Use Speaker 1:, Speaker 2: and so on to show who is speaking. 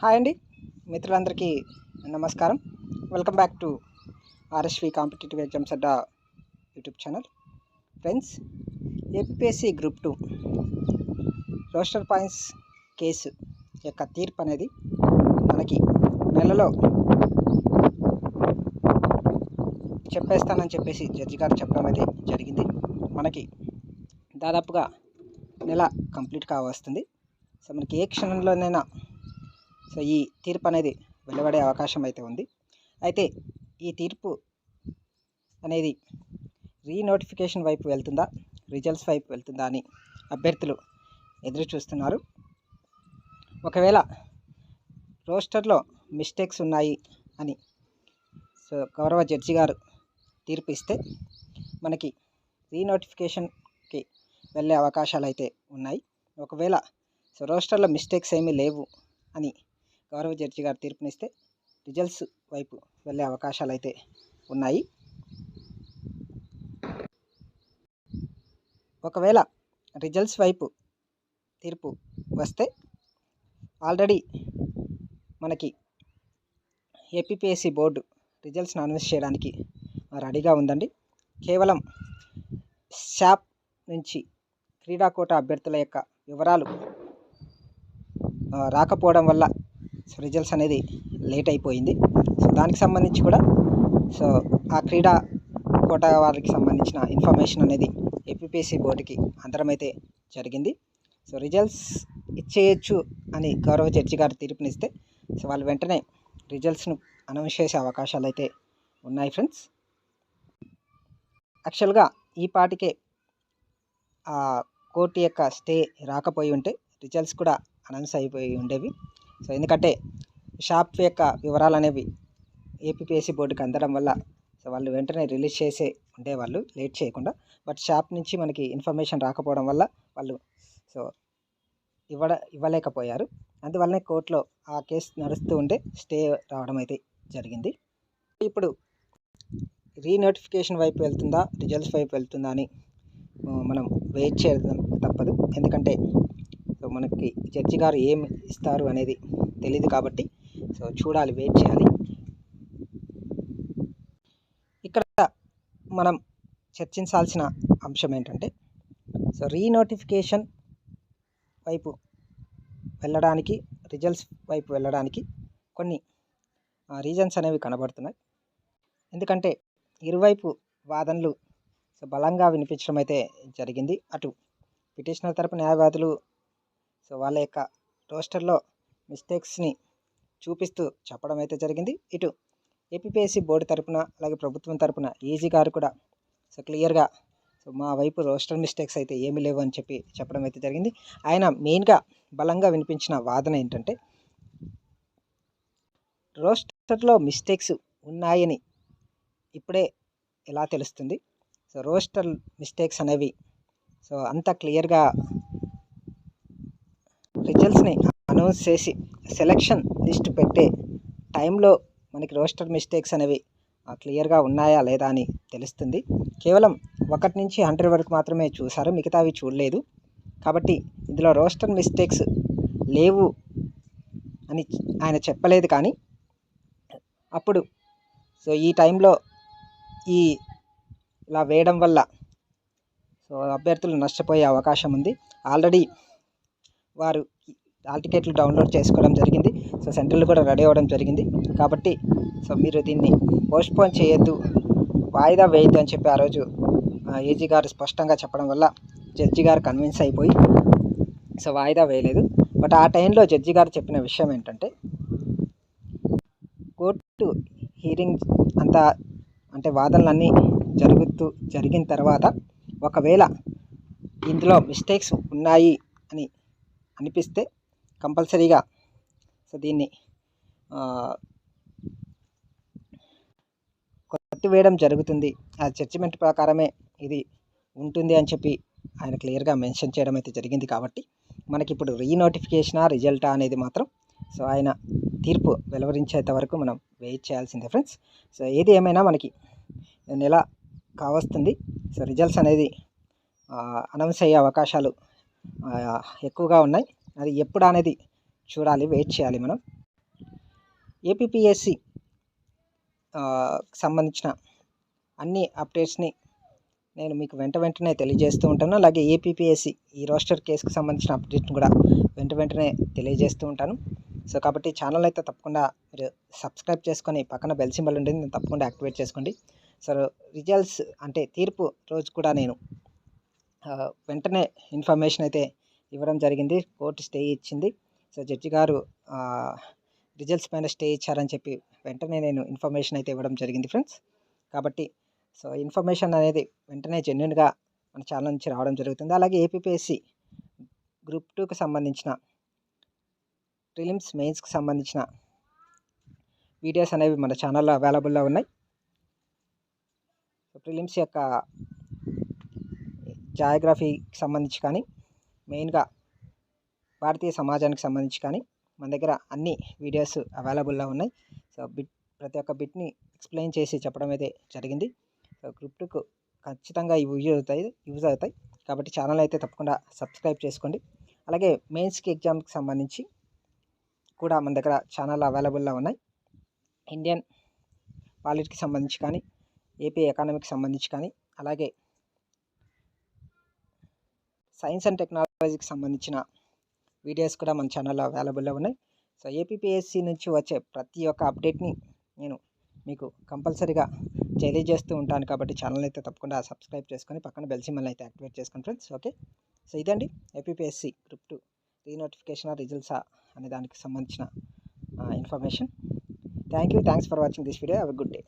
Speaker 1: Hi అండి. మిత్రులందరికీ నమస్కారం. Welcome back to RSV competitive exams Adda YouTube channel. Friends APSC group two roster points case యొక్క తీర్పు అనేది మనకి నెలలో చెప్పేస్తానని చెప్పేసి జడ్జి గారు చెప్పడం అయితే జరిగింది. మనకి దాదాపుగా నెల కంప్లీట్ కావస్తుంది. సో మనకి ఏ క్షణంలోనైనా సో ఈ తీర్పు అనేది వెలువడే అవకాశం అయితే ఉంది. అయితే ఈ తీర్పు అనేది రీనోటిఫికేషన్ వైపు వెళ్తుందా రిజల్ట్స్ వైపు వెళ్తుందా అని అభ్యర్థులు ఎదురు చూస్తున్నారు ఒకవేళ రోస్టర్లో మిస్టేక్స్ ఉన్నాయి అని సో గౌరవ జడ్జి గారు తీర్పు ఇస్తే మనకి రీనోటిఫికేషన్కి వెళ్ళే అవకాశాలు అయితే ఉన్నాయి. ఒకవేళ సో రోస్టర్లో మిస్టేక్స్ ఏమీ లేవు అని గౌరవ జడ్జి గారు తీర్పునిస్తే రిజల్ట్స్ వైపు వెళ్ళే అవకాశాలు అయితే ఉన్నాయి. ఒకవేళ రిజల్ట్స్ వైపు తీర్పు వస్తే ఆల్రెడీ మనకి ఏపీపీఎస్సీ బోర్డు రిజల్ట్స్ని అనౌన్స్ చేయడానికి రెడీగా ఉందండి. కేవలం షాప్ నుంచి క్రీడాకోట అభ్యర్థుల యొక్క వివరాలు రాకపోవడం వల్ల సో రిజల్ట్స్ అనేది లేట్ అయిపోయింది. సో దానికి సంబంధించి కూడా సో ఆ క్రీడా కోట వారికి సంబంధించిన ఇన్ఫర్మేషన్ అనేది ఏపీపీఎస్సీ బోర్డుకి అంతరమైతే జరిగింది. సో రిజల్ట్స్ ఇచ్చేయచ్చు అని గౌరవ జడ్జి గారు తీర్పునిస్తే సో వాళ్ళు వెంటనే రిజల్ట్స్ను అనౌన్స్ చేసే అవకాశాలు అయితే ఉన్నాయి ఫ్రెండ్స్. యాక్చువల్గా ఈ పాటికే ఆ కోర్టు యొక్క స్టే రాకపోయి ఉంటే రిజల్ట్స్ కూడా అనౌన్స్ అయిపోయి ఉండేవి. సో ఎందుకంటే షాప్ యొక్క వివరాలు అనేవి ఏపీపీఎస్సీ బోర్డుకి అందడం వల్ల సో వాళ్ళు వెంటనే రిలీజ్ చేసే ఉండేవాళ్ళు లేట్ చేయకుండా బట్ షాప్ నుంచి మనకి ఇన్ఫర్మేషన్ రాకపోవడం వల్ల వాళ్ళు సో ఇవ్వడ ఇవ్వలేకపోయారు. అందువల్లనే కోర్టులో ఆ కేసు నడుస్తూ ఉంటే స్టే రావడం అయితే జరిగింది. ఇప్పుడు రీనోటిఫికేషన్ వైపు వెళ్తుందా రిజల్ట్స్ వైపు వెళ్తుందా అని మనం వెయిట్ చేయడం తప్పదు. ఎందుకంటే సో మనకి జడ్జి గారు ఏం ఇస్తారు అనేది తెలియదు కాబట్టి సో చూడాలి వెయిట్ చేయాలి. ఇక్కడ మనం చర్చించాల్సిన అంశం ఏంటంటే సో రీనోటిఫికేషన్ వైపు వెళ్ళడానికి రిజల్ట్స్ వైపు వెళ్ళడానికి కొన్ని రీజన్స్ అనేవి కనబడుతున్నాయి. ఎందుకంటే ఇరువైపు వాదనలు సో బలంగా వినిపించడం అయితే జరిగింది. అటు పిటిషనర్ తరపు న్యాయవాదులు సో వాళ్ళ యొక్క రోస్టర్లో మిస్టేక్స్ని చూపిస్తూ చెప్పడం అయితే జరిగింది. ఇటు ఏపీపీఎస్సీ బోర్డు తరపున అలాగే ప్రభుత్వం తరపున ఈజీ గారు కూడా సో క్లియర్గా సో మా వైపు రోస్టర్ మిస్టేక్స్ అయితే ఏమీ లేవు అని చెప్పి చెప్పడం అయితే జరిగింది. ఆయన మెయిన్గా బలంగా వినిపించిన వాదన ఏంటంటే రోస్టర్లో మిస్టేక్స్ ఉన్నాయని ఇప్పుడే ఎలా తెలుస్తుంది? సో రోస్టర్ మిస్టేక్స్ అనేవి సో అంత క్లియర్గా రిజల్ట్స్ని అనౌన్స్ చేసి సెలక్షన్ లిస్ట్ పెట్టే టైంలో మనకి రోస్టర్ మిస్టేక్స్ అనేవి క్లియర్గా ఉన్నాయా లేదా అని తెలుస్తుంది. కేవలం ఒకటి నుంచి హండ్రెడ్ వరకు మాత్రమే చూసారు మిగతావి చూడలేదు. కాబట్టి ఇందులో రోస్టర్ మిస్టేక్స్ లేవు అని ఆయన చెప్పలేదు కానీ అప్పుడు సో ఈ టైంలో ఈ ఇలా వేయడం వల్ల సో అభ్యర్థులు నష్టపోయే అవకాశం ఉంది. ఆల్రెడీ వారు హాల్ టికెట్లు డౌన్లోడ్ చేసుకోవడం జరిగింది. సో సెంటర్లు కూడా రెడీ అవ్వడం జరిగింది. కాబట్టి సో మీరు దీన్ని పోస్ట్పోన్ చేయొద్దు. వాయిదా వేయద్దు అని చెప్పి ఆ రోజు ఏజీ గారు స్పష్టంగా చెప్పడం వల్ల జడ్జి గారు కన్విన్స్ అయిపోయి సో వాయిదా వేయలేదు. బట్ ఆ టైంలో జడ్జి గారు చెప్పిన విషయం ఏంటంటే కోర్టు హీరింగ్ అంతా అంటే వాదనలన్నీ జరుగుతూ జరిగిన తర్వాత ఒకవేళ ఇందులో మిస్టేక్స్ ఉన్నాయి అని అనిపిస్తే కంపల్సరీగా. సో దీన్ని ఆ, కొట్టివేయడం జరుగుతుంది. ఆ జడ్జిమెంట్ ప్రకారమే ఇది ఉంటుంది అని చెప్పి ఆయన క్లియర్గా మెన్షన్ చేయడం అయితే జరిగింది కాబట్టి మనకి ఇప్పుడు రీనోటిఫికేషనా రిజల్టా అనేది మాత్రం సో ఆయన తీర్పు వెలువరించేంత వరకు మనం వెయిట్ చేయాల్సిందే ఫ్రెండ్స్ సో ఏది ఏమైనా మనకి నెల కావస్తుంది. సో రిజల్ట్స్ అనేది అనౌన్స్ అయ్యే అవకాశాలు ఎక్కువగా ఉన్నాయి. అది ఎప్పుడు అనేది చూడాలి వెయిట్ చేయాలి మనం. ఏపీఎస్సి సంబంధించిన అన్ని అప్డేట్స్ని నేను మీకు వెంట వెంటనే తెలియజేస్తూ ఉంటాను. అలాగే ఏపీపీఎస్సి ఈ రోస్టర్ కేసుకు సంబంధించిన అప్డేట్ని కూడా వెంట వెంటనే తెలియజేస్తూ ఉంటాను. సో కాబట్టి ఛానల్ అయితే తప్పకుండా మీరు సబ్స్క్రైబ్ చేసుకొని పక్కన బెల్ సింబల్ ఉంటుంది నేను తప్పకుండా యాక్టివేట్ చేసుకోండి. సో రిజల్ట్స్ అంటే తీర్పు రోజు కూడా నేను వెంటనే ఇన్ఫర్మేషన్ అయితే ఇవ్వడం జరిగింది. కోర్టు స్టే ఇచ్చింది. సో జడ్జి గారు రిజల్ట్స్ పైన స్టే ఇచ్చారని చెప్పి వెంటనే నేను ఇన్ఫర్మేషన్ అయితే ఇవ్వడం జరిగింది ఫ్రెండ్స్. కాబట్టి సో ఇన్ఫర్మేషన్ అనేది వెంటనే జెన్యున్గా మన ఛానల్ నుంచి రావడం జరుగుతుంది. అలాగే ఏపీపీఎస్సి గ్రూప్ టూకి సంబంధించిన ప్రిలిమ్స్ మెయిన్స్కి సంబంధించిన వీడియోస్ అనేవి మన ఛానల్లో అవైలబుల్లో ఉన్నాయి. ప్రిలిమ్స్ యొక్క జాయోగ్రఫీకి సంబంధించి కానీ మెయిన్గా భారతీయ సమాజానికి సంబంధించి కానీ మన దగ్గర అన్ని వీడియోస్ అవైలబుల్లో ఉన్నాయి. సో బిట్ ప్రతి ఒక్క బిట్ని ఎక్స్ప్లెయిన్ చేసి చెప్పడం అయితే జరిగింది. సో గ్రూప్ టూకు ఖచ్చితంగా ఇవి యూజ్ అవుతాయి యూజ్ అవుతాయి. కాబట్టి ఛానల్ అయితే తప్పకుండా సబ్స్క్రైబ్ చేసుకోండి. అలాగే మెయిన్స్కి ఎగ్జామ్కి సంబంధించి కూడా మన దగ్గర ఛానల్ అవైలబుల్లో ఉన్నాయి. ఇండియన్ పాలిటికి సంబంధించి కానీ ఏపీ ఎకానమీకి సంబంధించి కానీ అలాగే సైన్స్ అండ్ టెక్నాలజీకి సంబంధించిన వీడియోస్ కూడా మన ఛానల్లో అవైలబుల్లో ఉన్నాయి. సో ఏపీపీఎస్సి నుంచి వచ్చే ప్రతి ఒక్క అప్డేట్ని నేను మీకు కంపల్సరీగా తెలియజేస్తూ ఉంటాను కాబట్టి ఛానల్ అయితే తప్పకుండా సబ్స్క్రైబ్ చేసుకొని పక్కన బెల్ అయితే యాక్టివేట్ చేసుకోండి ఫ్రెండ్స్ ఓకే సో ఇదండి ఏపీపీఎస్సి గ్రూప్ టూ రీనోటిఫికేషన్ రిజల్ట్సా అనే దానికి సంబంధించిన information thank you thanks for watching this video have good day